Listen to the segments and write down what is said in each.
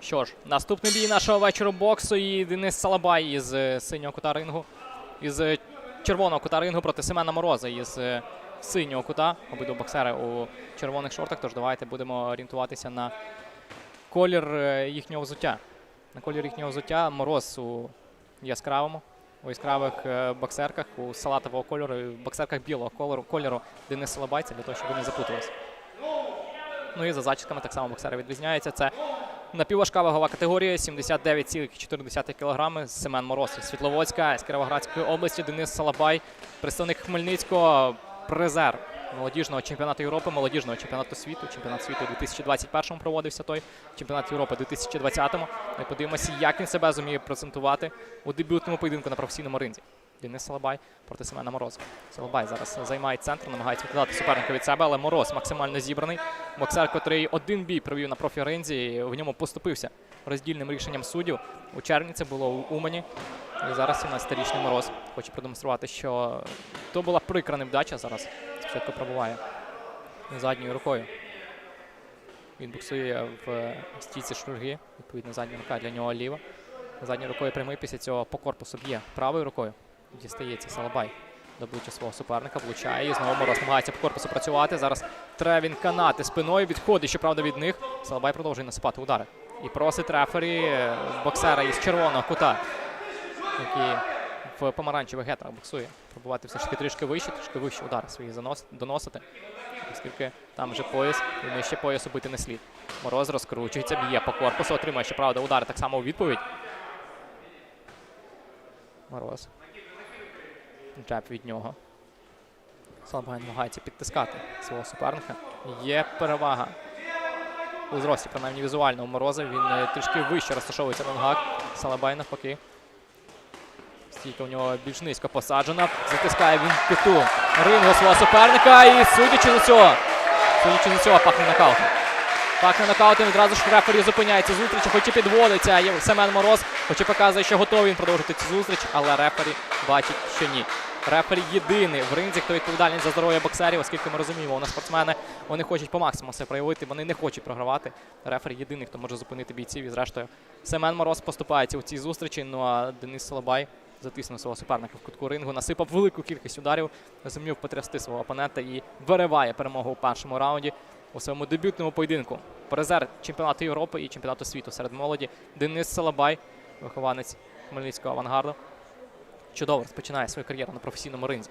Що ж, наступний бій нашого вечора боксу і Денис Салабай із е, синього кута рингу. Із е, червоного кута рингу проти Семена Мороза із е, синього кута. Обидва боксери у червоних шортах. Тож давайте будемо орієнтуватися на колір їхнього взуття. На колір їхнього взуття Мороз у яскравому, у яскравих боксерках, у салатового кольору, в боксерках білого кольору, кольору Денис Салабай. Це для того, щоб не запуталися. Ну і за зачісками так само боксери відрізняються. Це напівважка вагова категорія 79,4 кг. Семен Мороз із Світловодська з Кіровоградської області. Денис Салабай, представник Хмельницького, призер молодіжного чемпіонату Європи, молодіжного чемпіонату світу. Чемпіонат світу у 2021 проводився той, чемпіонат Європи у 2020-му. Ми подивимося, як він себе зуміє презентувати у дебютному поєдинку на професійному ринзі. Денис Салабай проти Семена Мороза. Салабай зараз займає центр, намагається відкладати суперника від себе, але Мороз максимально зібраний. Боксер, котрий один бій провів на профі-ринзі, в ньому поступився роздільним рішенням суддів. У червні це було у Умані. І зараз 17-річний Мороз хоче продемонструвати, що то була прикра невдача. Зараз спочатку пробуває задньою рукою. Він боксує в стійці шурги, відповідно, задня рука для нього ліва. Задньою рукою прямий після цього по корпусу б'є правою рукою. Дістається Салабай до обличчя свого суперника, влучає і знову Мороз намагається по корпусу працювати. Зараз треба він канати спиною, відходить, щоправда, від них. Салабай продовжує насипати удари. І просить рефері е, боксера із червоного кута, який в помаранчевих гетрах боксує. Пробувати все ж таки трішки вище, трішки вище удари свої доносити. Оскільки там вже пояс, і нижче поясу бити не слід. Мороз розкручується, б'є по корпусу, отримує, щоправда, удари так само у відповідь. Мороз. Джеб від нього. Салабай намагається підтискати свого суперника. Є перевага у зрості, принаймні візуально у Мороза. Він е, трішки вище розташовується на ногах. Салабай навпаки. Стійка у нього більш низько посаджена. Затискає він куту рингу свого суперника. І судячи за цього, судячи за цього, пахне нокаутом. Пахне нокаутом, відразу ж рефері зупиняється зустріч, хоч і підводиться Семен Мороз, хоч і показує, що готовий він продовжити цю зустріч, але рефері бачить, що ні. Рефері єдиний в ринзі, хто відповідальний за здоров'я боксерів, оскільки ми розуміємо, у нас спортсмени вони хочуть по максимуму себе проявити, вони не хочуть програвати. Рефері єдиний, хто може зупинити бійців. І зрештою, Семен Мороз поступається у цій зустрічі. Ну а Денис Солобай затиснув свого суперника в кутку рингу, насипав велику кількість ударів, зумів потрясти свого опонента і вириває перемогу у першому раунді у своєму дебютному поєдинку. Призер чемпіонату Європи і чемпіонату світу серед молоді Денис Салабай, вихованець Хмельницького авангарду. Чудово розпочинає свою кар'єру на професійному ринзі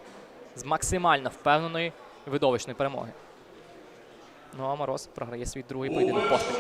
з максимально впевненої видовищної перемоги. Ну а Мороз програє свій другий поєдинок поспіль.